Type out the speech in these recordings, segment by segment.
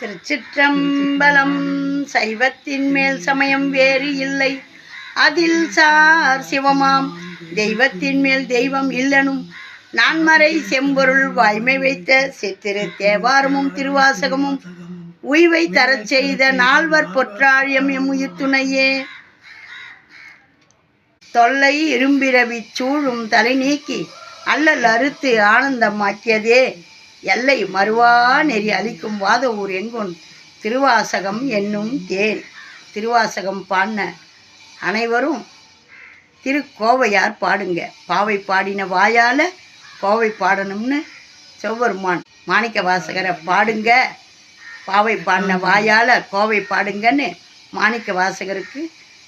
திருச்சிற்றம்பலம் சைவத்தின் மேல் சமயம் வேறு இல்லை. அதில் சார் சிவமாம். தெய்வத்தின் மேல் தெய்வம் இல்லனும். நான்மறை செம்பொருள் வாய்மை வைத்த சித்திரு தேவாரமும் திருவாசகமும் உய்வை தரச் செய்த நால்வர் பொற்றாழியம் எம் உயிர்த்துணையே. தொல்லை இரும்பிரவி சூழும் தலை நீக்கி அல்லல் அறுத்து ஆனந்தமாக்கியதே. எல்லை மறுவா நெறி அளிக்கும் வாத ஊர் எங்கொன் திருவாசகம் என்னும் தேர் திருவாசகம் பாடின அனைவரும் திருக்கோவையார் பாடுங்க. பாவை பாடின வாயால் கோவை பாடணும்னு செவ்வருமான் மாணிக்க வாசகரை பாடுங்க. பாவை பாடின வாயால் கோவை பாடுங்கன்னு மாணிக்க வாசகருக்கு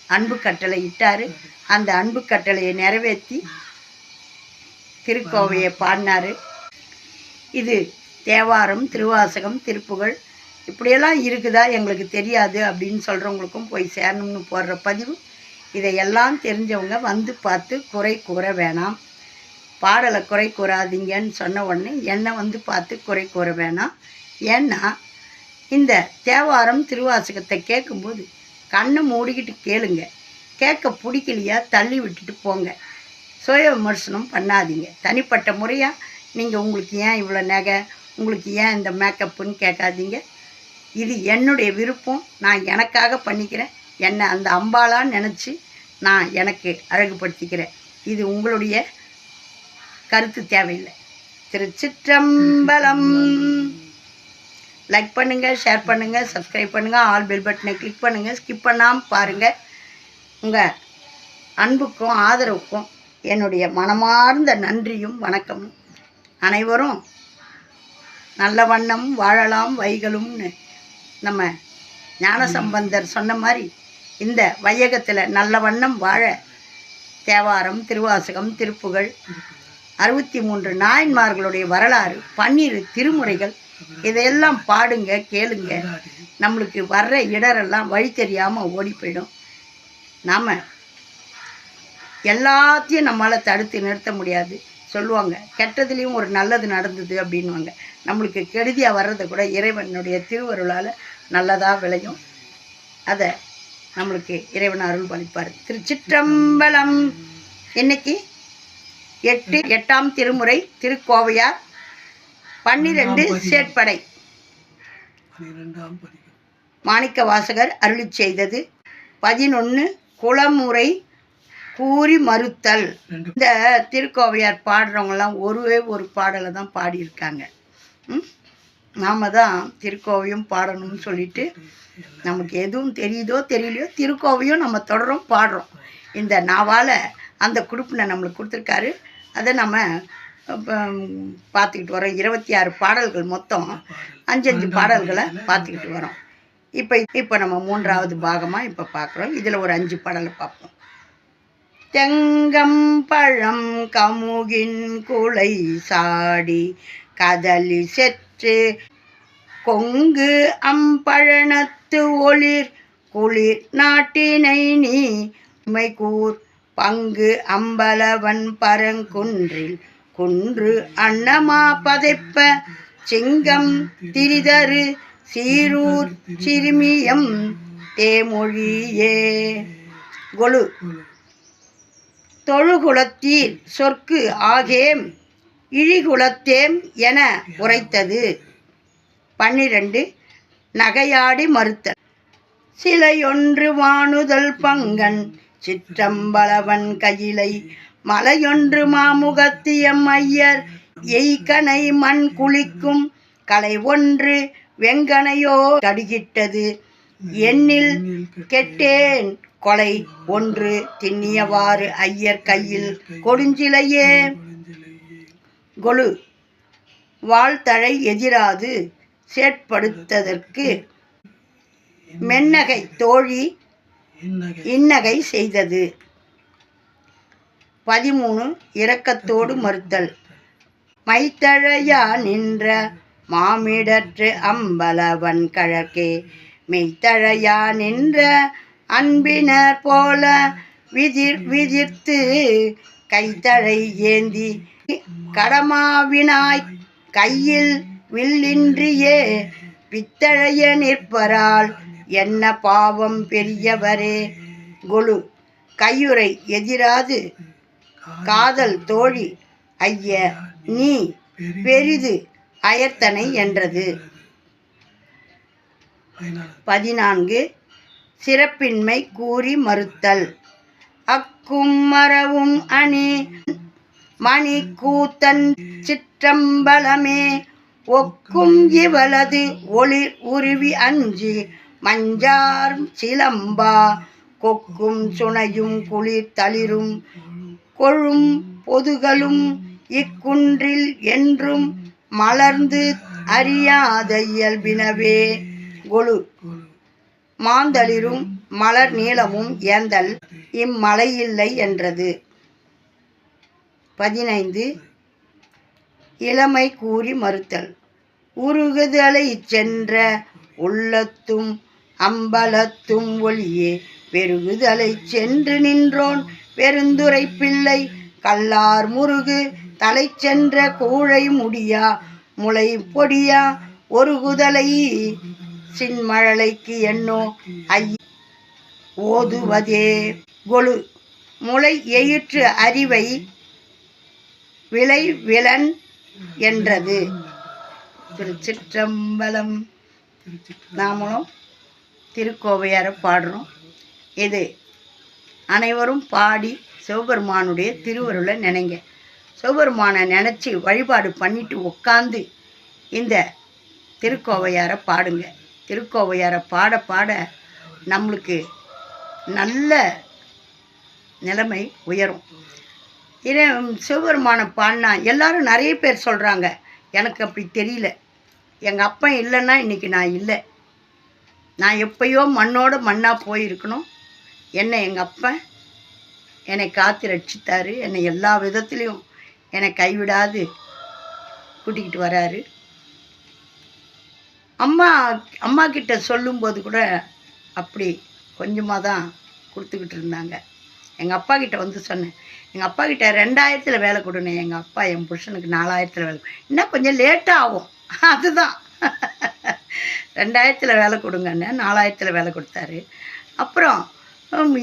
அன்பு கட்டளை இட்டார். அந்த அன்பு கட்டளையை நிறைவேற்றி திருக்கோவையை பாடினார். இது தேவாரம் திருவாசகம் திருப்புகழ் இப்படியெல்லாம் இருக்குதா எங்களுக்கு தெரியாது அப்படின்னு சொல்கிறவங்களுக்கும் போய் சேரணும்னு போடுற பதிவு. இதையெல்லாம் தெரிஞ்சவங்க வந்து பார்த்து குறை கூற வேணாம். பாடலை குறை கூறாதீங்கன்னு சொன்ன உடனே என்னை வந்து பார்த்து குறை கூற வேணாம். ஏன்னா இந்த தேவாரம் திருவாசகத்தை கேட்கும்போது கண்ணை மூடிக்கிட்டு கேளுங்க. கேட்க பிடிக்கலையா தள்ளி விட்டுட்டு போங்க. சுய விமர்சனம் பண்ணாதீங்க. தனிப்பட்ட முறையாக நீங்கள் உங்களுக்கு ஏன் இவ்வளோ நகை? உங்களுக்கு ஏன் இந்த மேக்கப்புன்னு கேட்காதீங்க. இது என்னுடைய விருப்பம். நான் எனக்காக பண்ணிக்கிறேன். என்னை அந்த அம்பாலான்னு நினச்சி நான் எனக்கு அழகுபடுத்திக்கிறேன். இது உங்களுடைய கருத்து தேவையில்லை. திருச்சிற்றம்பலம். லைக் பண்ணுங்கள் ஷேர் பண்ணுங்கள் சப்ஸ்கிரைப் பண்ணுங்கள் ஆல் பெல் பட்டனை கிளிக் பண்ணுங்கள் ஸ்கிப் பண்ணாமல் பாருங்கள் உங்கள் அன்புக்கும் ஆதரவுக்கும் என்னுடைய மனமார்ந்த நன்றியும் வணக்கமும். அனைவரும் நல்ல வண்ணம் வாழலாம் வைகளும்னு நம்ம ஞானசம்பந்தர் சொன்ன மாதிரி இந்த வையகத்தில் நல்ல வண்ணம் வாழ தேவாரம் திருவாசகம் திருப்புகள் அறுபத்தி மூன்று நாயன்மார்களுடைய வரலாறு பன்னிரு திருமுறைகள் இதையெல்லாம் பாடுங்க கேளுங்க. நம்மளுக்கு வர்ற இடரெல்லாம் வழி தெரியாமல் ஓடி போயிடும். நாம் எல்லாத்தையும் நம்மளால் தடுத்து நிறுத்த முடியாது. சொல்லுவாங்க கெட்டதுலேயும் ஒரு நல்லது நடந்தது அப்படின்வாங்க நம்மளுக்கு கெடுதியாக வர்றதை கூட இறைவனுடைய திருவருளால் நல்லதாக விளையும். அதை நம்மளுக்கு இறைவன் அருள் பளிப்பார் திருச்சிற்றம்பலம். இன்னைக்கு எட்டு எட்டாம் திருமுறை திருக்கோவையார். பன்னிரெண்டு சேட்படை. பதிகம். மாணிக்க வாசகர் அருளி செய்தது. பதினொன்று குளமுறை. கூறி மறுத்தல். இந்த திருக்கோவையார் பாடுறவங்கலாம் ஒருவே ஒரு பாடலை தான் பாடியிருக்காங்க. ம்? நாம தான் திருக்கோவையும் பாடணும்னு சொல்லிட்டு நமக்கு எதுவும் தெரியுதோ தெரியலையோ திருக்கோவையும் நம்ம தொடரும் பாடுறோம். இந்த நாவால் அந்த குடுப்பினை நம்மளுக்கு கொடுத்துருக்காரு. அதை நம்ம பார்த்துக்கிட்டு வரோம். இருபத்தி ஆறு பாடல்கள் மொத்தம் அஞ்சஞ்சு பாடல்களை பார்த்துக்கிட்டு வரோம். இப்போ இப்போ நம்ம மூன்றாவது பாகமாக இப்போ பார்க்குறோம். இதில் ஒரு அஞ்சு பாடலை பார்ப்போம். தெங்கம் பழம் கமுகின் குலை சாடி கதலி செற்று கொங்கு அம்பழனத்து ஒளிர் குளிர் நாட்டினை நீ கூர் பங்கு அம்பலவன் பரங்குன்றில் குன்று அன்னமா பதைப்ப சிங்கம் திரிதரு சீரூர் சிறுமியம் தேமொழியே. கொலு தொழுகுலத்தீர் சொற்கு ஆகேம் இழிகுலத்தேம் என உரைத்தது. பன்னிரண்டு நகையாடி மறுத்தல். சிலையொன்று வாணுதல் பங்கன் சிற்றம்பலவன் கையிலை. மலையொன்று மாமுகத்தியம் ஐயர் எய்கனை மண் குளிக்கும். கலை ஒன்று வெங்கனையோ கடுகிட்டது எண்ணில் கெட்டேன். கொலை ஒன்று திண்ணியவாறு ஐயர் கையில் கொடுஞ்சிலையே. கொலு. வாழ்த்தழை எதிராது. செயற்படுத்ததற்கு மென்னகை தோழி இன்னகை இன்னகை செய்தது. பதிமூணு இரக்கத்தோடு மறுத்தல். மைத்தழையா நின்ற மாமிடற்று அம்பலவன் கழற்கே. மெய்த்தழையா நின்ற அன்பினர் போல விதிர் விதிர்த்து கைத்தழை ஏந்தி கடமாவினாய் கையில் வில்லின்றியே பித்தழைய நிற்பரால் என்ன பாவம் பெரியவரே? கொலு கையுறை எதிராது. காதல் தோழி ஐய நீ பெரிது அயர்த்தனை என்றது. பதினான்கு சிறப்பின்மை கூறி மறுத்தல். அக்கும் மரவும் அணி மணி கூத்தன் சிற்றம்பலமே ஒக்கும் இவளது ஒளிர் உருவி அஞ்சி மஞ்சார் சிலம்பா கொக்கும் சுனையும் குளிர் தளிரும் கொழும் பொதுகளும் இக்குன்றில் என்றும் மலர்ந்து அறியாத இயல்பினவே. கொழு மாந்தளிரும் மலர் நீளமும் ஏந்தல் இம்மலையில்லை என்றது. பதினைந்து. இளமை கூறி மறுத்தல். உருகுதலை சென்ற உள்ளத்தும் அம்பலத்தும் ஒளியே. பெருகுதலை சென்று நின்றோன் பெருந்துரை பிள்ளை. கல்லார் முருகு தலை சென்ற கூழை முடியா. முளை பொடியா. ஒருகுதலை சின்மழலைக்கு எண்ணோ ஐ ஓதுவதே கொழு முளை எயிற்று அறிவை விளை விலன் என்றது. திருச்சிற்றம்பலம். நாமளும் திருக்கோவையார பாடுறோம். இது அனைவரும் பாடி சிவபெருமானுடைய திருவருளை நினைங்க. சிவபெருமானை நினச்சி வழிபாடு பண்ணிட்டு உட்காந்து இந்த திருக்கோவையாரை பாடுங்க. திருக்கோவையாரை பாட பாட நம்மளுக்கு நல்ல நிலைமை உயரும். இதே சிவபெருமானை பாடினா எல்லாரும் நிறைய பேர் சொல்கிறாங்க எனக்கு அப்படி தெரியல. எங்கள் அப்பா இல்லைன்னா இன்றைக்கி நான் இல்லை. நான் எப்பயோ மண்ணோட மண்ணாக போயிருக்கணும். என்னை எங்கள் அப்பா என்னை காத்து ரட்சித்தார். என்னை எல்லா விதத்துலேயும் என்னை கைவிடாது கூட்டிக்கிட்டு வராரு. அம்மா அம்மா கிட்ட சொல்லும்போது கூட அப்படி கொஞ்சமாக தான் கொடுத்துக்கிட்டு இருந்தாங்க. எங்கள் அப்பா கிட்ட வந்து சொன்னேன் எங்கள் அப்பா கிட்ட ரெண்டாயிரத்தில் வேலை கொடுனே எங்கள் அப்பா என் புருஷனுக்கு நாலாயிரத்தில் வேலை இன்னும் கொஞ்சம் லேட்டாக ஆகும். அதுதான். ரெண்டாயிரத்தில் வேலை கொடுங்கன்னு நாலாயிரத்தில் வேலை கொடுத்தாரு. அப்புறம்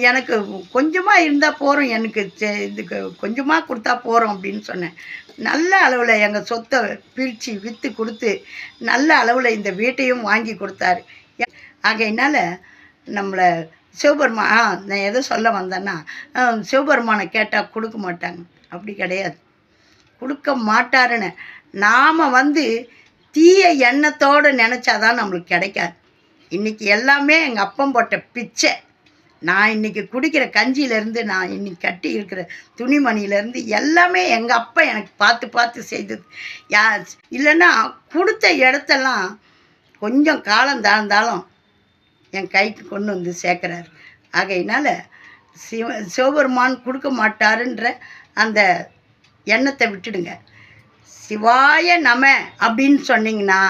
எனக்கு கொஞ்சமாக இருந்தால் போகிறோம் எனக்கு செ- இதுக்கு கொஞ்சமாக கொடுத்தா போகிறோம் அப்படின்னு சொன்னேன். நல்ல அளவில் எங்கள் சொத்தை பிரித்து விற்று கொடுத்து நல்ல அளவில் இந்த வீட்டையும் வாங்கி கொடுத்தாரு. ஆகையினால் நம்மளை சிவபெருமா ஆ நான் எதை சொல்ல வந்தேன்னா சிவபெருமானை கேட்டால் கொடுக்க மாட்டாங்க. அப்படி கிடையாது. கொடுக்க மாட்டாருன்னு நாம் வந்து தீய எண்ணத்தோடு நினச்சாதான் நம்மளுக்கு கிடைக்காது. இன்றைக்கி எல்லாமே எங்கள் அப்பம் போட்ட பிச்சை. நான் இன்றைக்கி குடிக்கிற கஞ்சியிலேருந்து நான் இன்னைக்கு கட்டி இருக்கிற துணிமணியிலேருந்து எல்லாமே எங்கள் அப்பா எனக்கு பார்த்து பார்த்து செய்தது யா இல்லைன்னா கொடுத்த இடத்தெல்லாம் கொஞ்சம் காலம் தாழ்ந்தாலும் என் கைக்கு கொண்டு வந்து சேர்க்குறாரு. ஆகையினால சிவ சிவபெருமான் கொடுக்க மாட்டாருன்ற அந்த எண்ணத்தை விட்டுடுங்க. சிவாய நம அப்படின்னு சொன்னீங்கன்னா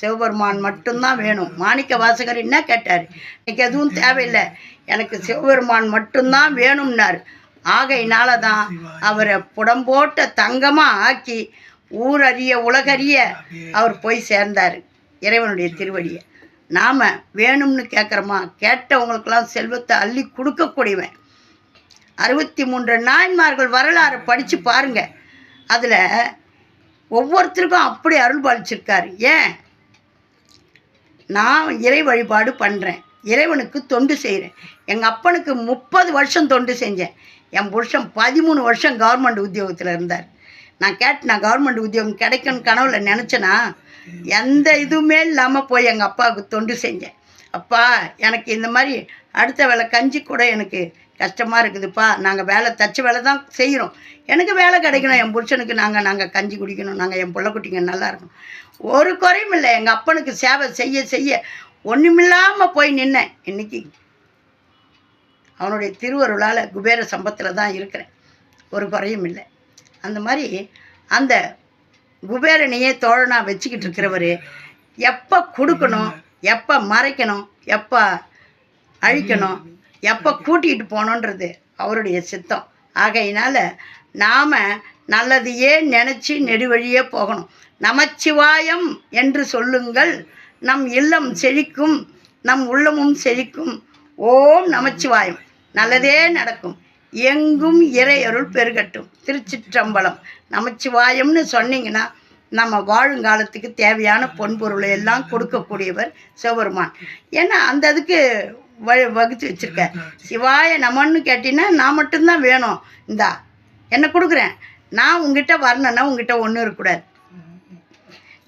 சிவபெருமான் மட்டும்தான் வேணும். மாணிக்க வாசகர் என்ன கேட்டார்? எனக்கு எதுவும் தேவையில்லை. எனக்கு சிவபெருமான் மட்டும்தான் வேணும்னார். ஆகையினால தான் அவரை புடம்போட்ட தங்கமாக ஆக்கி ஊரறிய உலகறிய அவர் போய் சேர்ந்தார். இறைவனுடைய திருவடியை. நாம் வேணும்னு கேட்குறோமா கேட்டவங்களுக்கெல்லாம் செல்வத்தை அள்ளி கொடுக்கக்கூடியவன். அறுபத்தி மூன்று நாயன்மார்கள் வரலாறு படித்து பாருங்கள் அதில் ஒவ்வொருத்தருக்கும் அப்படி அருள் பாலிச்சிருக்காரு. ஏன்? நான் இறை வழிபாடு பண்ணுறேன் இறைவனுக்கு தொண்டு செய்கிறேன் எங்கள் அப்பனுக்கு முப்பது வருஷம் தொண்டு செஞ்சேன். என் புருஷன் பதிமூணு வருஷம் கவர்மெண்ட் உத்தியோகத்தில் இருந்தார். நான் கேட்டு நான் கவர்மெண்ட் உத்தியோகம் கிடைக்கும்னு கனவுல நினச்சேனா? எந்த இதுவுமே இல்லாமல் போய் எங்கள் அப்பாவுக்கு தொண்டு செஞ்சேன். அப்பா எனக்கு இந்த மாதிரி அடுத்த வேலை கஞ்சி கூட எனக்கு கஷ்டமாக இருக்குதுப்பா. நாங்கள் வேலை தச்ச வேலை தான் செய்கிறோம் எனக்கு வேலை கிடைக்கணும். என் புருஷனுக்கு நாங்கள் நாங்கள் கஞ்சி குடிக்கணும். நாங்கள் என் பிள்ளை குட்டிங்க நல்லா இருக்கணும். ஒரு குறையும் இல்லை. எங்கள் அப்பனுக்கு சேவை செய்ய செய்ய ஒன்றுமில்லாமல் போய் நின்னேன். இன்னைக்கு அவனுடைய திருவருளால் குபேர சம்பத்தில் தான் இருக்கிறேன். ஒரு குறையும் இல்லை. அந்த மாதிரி அந்த குபேரனையே தோழனாக வச்சுக்கிட்டு இருக்கிறவர் எப்போ கொடுக்கணும் எப்போ மறைக்கணும் எப்போ அழிக்கணும் எப்போ கூட்டிகிட்டு போகணுன்றது அவருடைய சித்தம். ஆகையினால் நாம் நல்லதையே நினச்சி நெடுவழியே போகணும். நமச்சிவாயம் என்று சொல்லுங்கள். நம் இல்லம் செழிக்கும் நம் உள்ளமும் செழிக்கும். ஓம் நமச்சிவாயம். நல்லதே நடக்கும். எங்கும் இறை அருள் பெருகட்டும். திருச்சிற்றம்பலம். நமச்சிவாயம்னு சொன்னீங்கன்னா நம்ம வாழுங்காலத்துக்கு தேவையான பொன்பொருளை எல்லாம் கொடுக்கக்கூடியவர் சிவபெருமான். ஏன்னா அந்த அதுக்கு வ வகுத்து வச்சுருக்க சிவாய நமன்னு கேட்டிங்கன்னா நான் மட்டும்தான் வேணும். இந்தா என்ன கொடுக்குறேன்? நான் உங்ககிட்ட வரணுன்னா உங்ககிட்ட ஒன்றும் இருக்கக்கூடாது.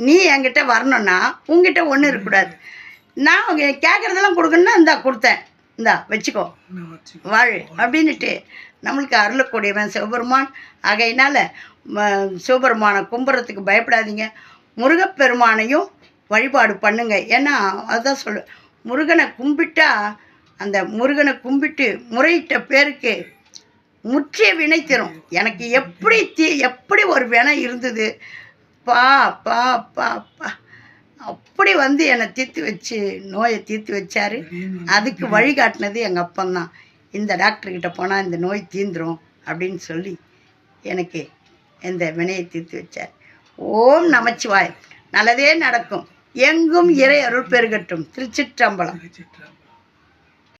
நீ என்கிட்ட வரணும்னா உங்ககிட்ட ஒன்றும் இருக்கக்கூடாது. நான் உங்க கேட்குறதெல்லாம் கொடுக்கணுன்னா இந்தா கொடுத்தேன். இந்தா வச்சுக்கோ. வாழ் அப்படின்னுட்டு நம்மளுக்கு அருளக்கூடியவன் சிவபெருமான். ஆகையினால சிவபெருமானை கும்புறதுக்கு பயப்படாதீங்க. முருகப்பெருமானையும் வழிபாடு பண்ணுங்க. ஏன்னா அதுதான் சொல்லு முருகனை கும்பிட்டா அந்த முருகனை கும்பிட்டு முறையிட்ட பேருக்கு முற்றிய வினை தரும். எனக்கு எப்படி தீ எப்படி ஒரு வினை இருந்தது? பா பா பா பா. அப்படி வந்து என்னை தீர்த்து வச்சு நோயை தீர்த்து வச்சாரு. அதுக்கு வழிகாட்டினது எங்கள் அப்பந்தான். இந்த டாக்டர்கிட்ட போனால் இந்த நோய் தீந்துரும் அப்படின்னு சொல்லி எனக்கு இந்த வினையை தீர்த்து வச்சார். ஓம் நமச்சிவாய். நல்லதே நடக்கும். எங்கும் இறை அருள் பெருகட்டும். திருச்சிற்றம்பலம். திருச்சிற்றம்பலம்.